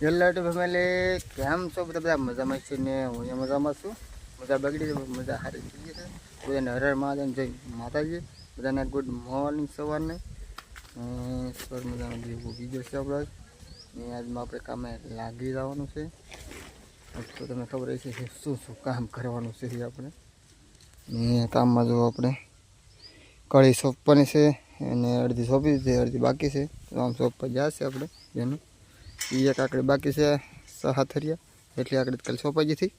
Hello two family કેમ છો? બધા બધા મજામાં છે ને હું અહીંયા મજામાં છું. મજા બગડી છે, મજા સારી થઈ ગઈ છે. બધાને હર હર મહાદેવ જય માતાજી. બધાને ગુડ મોર્નિંગ સવારને. સર મજાનો બીજો બીજો છે આપણો. ને આજમાં આપણે કામે લાગી જવાનું છે. તો તમને ખબર હશે કે શું શું કામ કરવાનું છે આપણે. ને કામમાં જો આપણે કળી સોંપવાની છે અને અડધી સોંપી છે અડધી બાકી છે. તો આમ સોંપવા જશે આપણે બેનું. એ એક આકડી બાકી છે સહાથરિયા એટલી આકડી કાલે સોંપાઈ જતી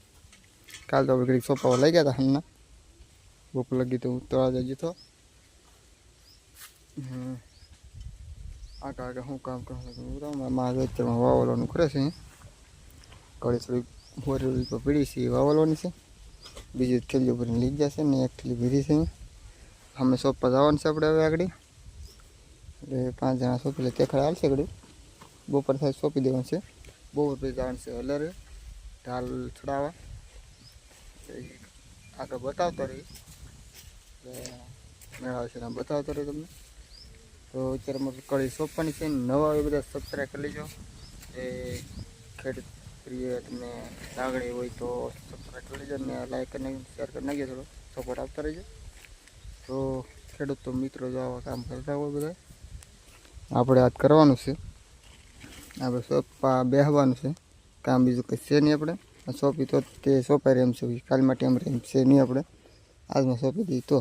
કાલ તો આપણે સોંપાવા લઈ ગયા હતા હમણાં ભૂખ લગી તો ઉતરવા જઈ તો. આગળ આગળ શું કામ કરવાનું માં અત્યારમાં વાવવાનું કરે છે. કળી થોડી હોરી પર પીડી છે, એ વાવલવાની છે. બીજી થેલીઓ ભરીને લઈ જશે ને એક થેલી ભરી છે. અમે સોંપવા જવાનું છે આપણે હવે આગળ. એટલે પાંચ જણા સોંપી લે, તે ખરા હાલશે આગળ બપોર થાય સોંપી દેવાનું છે. બપોર પછી જવાનું છે. હલરે ઢાલ છોડાવવા આગળ બતાવતો રહી એટલે મેળાવે છે બતાવતો રહી તમને. તો અત્યારે મારે કળી સોંપવાની છે. નવા એ બધા સબસ્ક્રાઈબ કરી લેજો. એ ખેડૂત પ્રિય તમને લાગણી હોય તો સબસ્ક્રાઈબ કરી લેજો ને લાઈક કરી શેર કરી નાખજો થોડો. સપોર્ટ આપતા રહેજો. તો ખેડૂતો મિત્રો જો આવા કામ કરતા હોય બધા આપણે આજ કરવાનું છે. આપણે સોપા બેસવાનું છે. કામ બીજું કંઈ છે નહીં આપણે. સોંપી તો તે સોંપાઈ રહે છે કાલ માટે એમ રહે છે નહીં આપણે. આજમાં સોંપી દઈએ તો.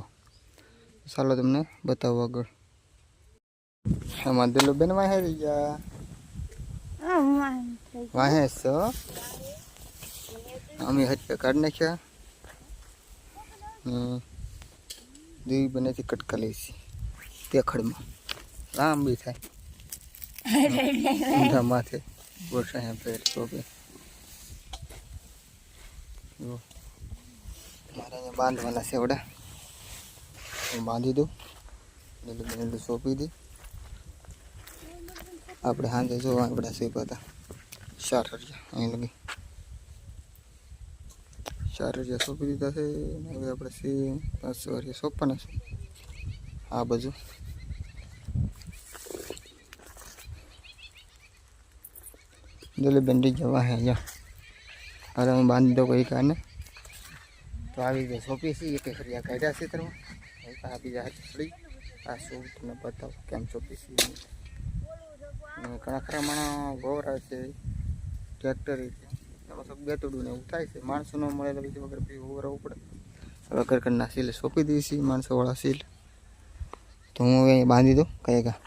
ચાલો તમને બતાવો આગળ. એમાં દિલો બેન વાહે રહી ગયા. વાહે છો? અમે હજ કાઢ નાખ્યા. દેવી બનેથી કટકા લઈશી. તે ખડમાં લાંબી થાય. ઊંધા માથે ગોઠા એમ પેર ટોપે જો મારે અહીંયા બાંધવાના છે વડા હું બાંધી દઉં લીલું લીલું સોંપી દઈ આપણે સાંજે જોવા આપણા સીપ હતા ચાર હરિયા અહીં લગી ચાર હરિયા સોંપી દીધા છે અને હવે આપણે સી પાંચ હરિયા સોંપવાના છે આ બાજુ જોલે બેન્ડી જવા હે અહીંયા હવે હું બાંધી દઉં કઈ કારણે તો આવી રીતે સોંપી છે એક હરિયા કાઢ્યા છે તરમાં આ બીજા હાથ પડી આ શું તમને બતાવો કેમ સોંપી છે અને ઘણા ખરા માણસ ગોવરા છે ટ્રેક્ટર એમાં તો બેતડું ને એવું થાય છે માણસો ન મળે તો બીજી વગર બી ઉભરાવવું પડે વગર કરના સીલે સોંપી દઈએ છીએ માણસોવાળા સીલ તો હું હવે અહીં બાંધી દઉં કઈ કા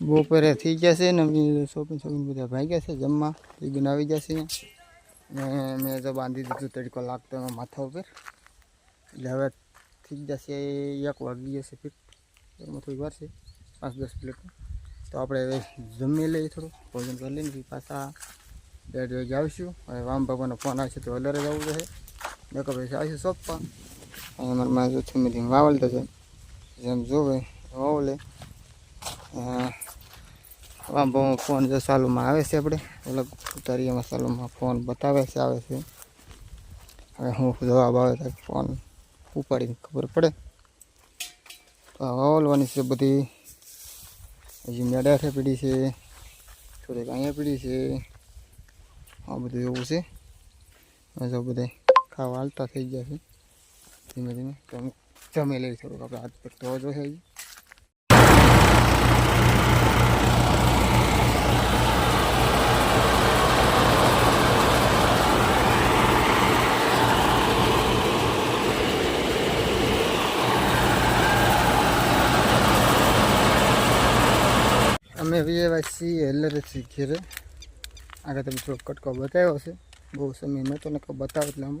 બપોરે થઈ ગયા છે ને શોપિંગ શોપિંગ બધા ભાગ્યા છે જમવા ટીગન આવી જશે ને મેં તો બાંધી દીધું તડકો લાગતો એમાં માથા ઉપર. એટલે હવે થઈ જશે એક વાગી જશે ફીટ એમાં થોડી વાર છે, પાંચ દસ પ્લેટ તો આપણે હવે જમી લઈએ થોડું, ભોજન કરી લઈને પાછા બેડ વાગે આવીશું. હવે વામ બાબાનો ફોન આવશે તો અલરે જવું છે. નકર પછી આવીશું સોંપવા. અને અમારા મારે જો વાવલતા છે. જેમ જોવે વાવલે. વાંબો ફોન જો ચાલુમાં આવે છે આપણે. ઓલા ઉતારીયામાં ચાલુમાં ફોન બતાવે છે, આવે છે. હવે હું જવાબ આવે તો ફોન ઉપાડીને ખબર પડે. તો વાવલવાની છે બધી. હજી મેડાઠે પીડી છે, થોડીક અહીંયા પીડી છે. આ બધું એવું છે. જો બધા ખાવા હાલતા થઈ ગયા છે. ધીમે ધીમે તો જમી લઈ થોડુંક. આપણે હાથ પર તો જો છે હજી. અમે વ્યવહાર છીએ હેલરથી ઘેરે. આગળ તમે થોડોક કટકો બતાવ્યો છે બહુ સમય નહોતો ને બતાવો એટલે આમ.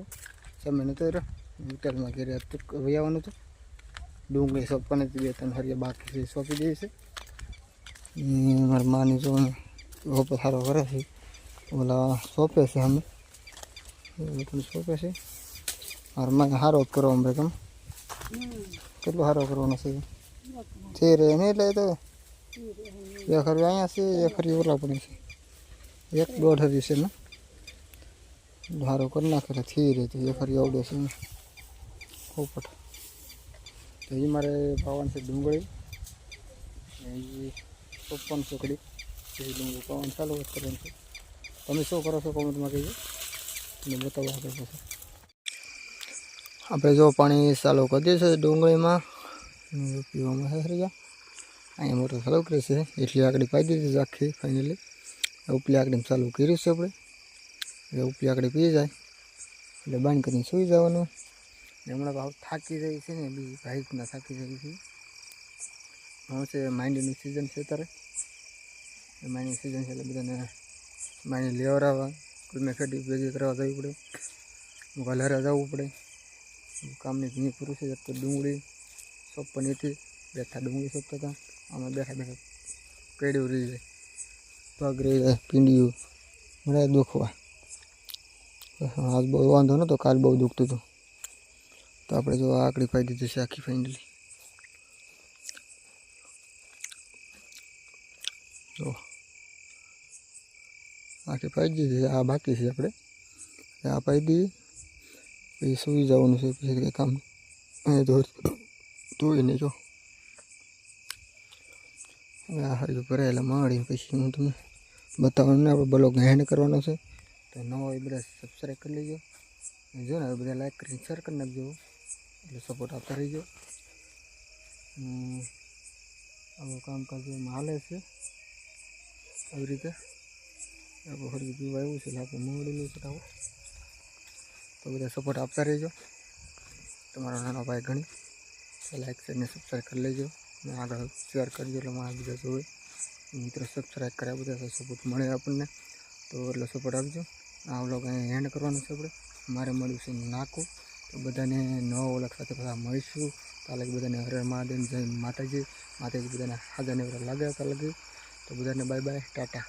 સમય નહોતો રહ્યો. હોટલમાં ઘેરે વયાવાનું હતું. ડુંગળી સોંપવાની બે ત્રણ હરિયા બાકી છે સોંપી દે છે. મારા માની જો રોપો સારો કરે છે ઓલા સોંપે છે અમે. તમને સોંપે છે? મારા માને સારો કરો અમે કેમ? કેટલો સારો કરવાનો છે? છે રે નહીં એટલે તો એક અહીંયા છે એક હરી ઓલા પડે છે એક દોઢ હરી છે ને ધારો કરી નાખે થઈ રહી હતી એક હરી આવડે છે પોપટ તો એ મારે પાવાનું છે ડુંગળી એ પપ્પન ચોકડી પછી ડુંગળી પવન ચાલુ જ કરવાનું છે તમે શું કરો છો કોમેન્ટમાં કહીએ તમને બતાવો આપણે પછી આપણે જો પાણી ચાલુ કરી દઈએ છીએ ડુંગળીમાં પીવામાં છે ખરી ગયા અહીંયા મોટર ચાલુ કરે છે. એટલી આકડી પાઈ દીધી છે આખી ફાઇનલી ઉપલી આકડી ચાલુ કર્યું છે આપણે. એટલે ઉપલી આકડી પી જાય. એટલે બંધ કરીને સૂઈ જવાનું. હમણાં ભાવ થાકી જાય છે ને, બી ભાઈ ના થાકી જાય છે હું છે માંડીની સિઝન છે અત્યારે. માંડની સિઝન છે એટલે બધાને માંડી લેવડાવવા કોઈ મેખેડી ભેગી કરવા જવી પડે. ગલરે જવું પડે. કામની ઘણી પૂરું છે ડુંગળી સોપન હતી. બેઠા ડુંગળી સોપતા હતા. આમાં બેઠા બેઠા કેડ્યું રહી જાય. પગ રહી જાય, પીંડિયું. મને દુખવા. આજ બહુ વાંધો નહોતો કાલ બહુ દુખતું હતું. તો આપણે જો આકડી પાઈ દીધી છે આખી ફાઇનલી જો. આખી પાઈ દીધી આ બાકી છે આપણે. આ પાઈ દીધી. પછી સૂઈ જવાનું છે, પછી કંઈ કામ ધોઈ નહીં જો. આ હારી ભરાયેલા માળી પછી હું તમને બતાવવાનું આપણે બ્લોગ હેન્ડ કરવાનો છે. તો નવો એ બધા સબસ્ક્રાઈબ કરી લેજો. જો ને બધા લાઈક કરીને શેર કરી નાખજો. એટલે સપોર્ટ આપતા રહીજો. આવું કામકાજ હાલે છે. આવી રીતે. આપણે ફરી પીવા આવ્યું છે, એટલે આપણે મંગળીનું છે આવું તો બધા સપોર્ટ આપતા રહેજો. તમારો નાનો ભાઈ ઘણી લાઈક કરીને સબસ્ક્રાઈબ કરી લેજો. આગળ શેર કરજો એટલે મારા બીજા જોવે. મિત્રો સબસ્ક્રાઈબ કર્યા બધા સપોર્ટ મળે આપણને. તો એટલો સપોર્ટ આપજો. આ વ્લોગ અહીંયા હેન્ડ કરવાનો છે આપણે. મારે મળ્યું છે નાખો તો બધાને નવા ઓળખ સાથે બધા મળીશું. કાલે બધાને હરે મહાદેવ, જય માતાજી. માતાજી બધાને હાજર ને લાગે લગી. તો બધાને બાય બાય ટાટા.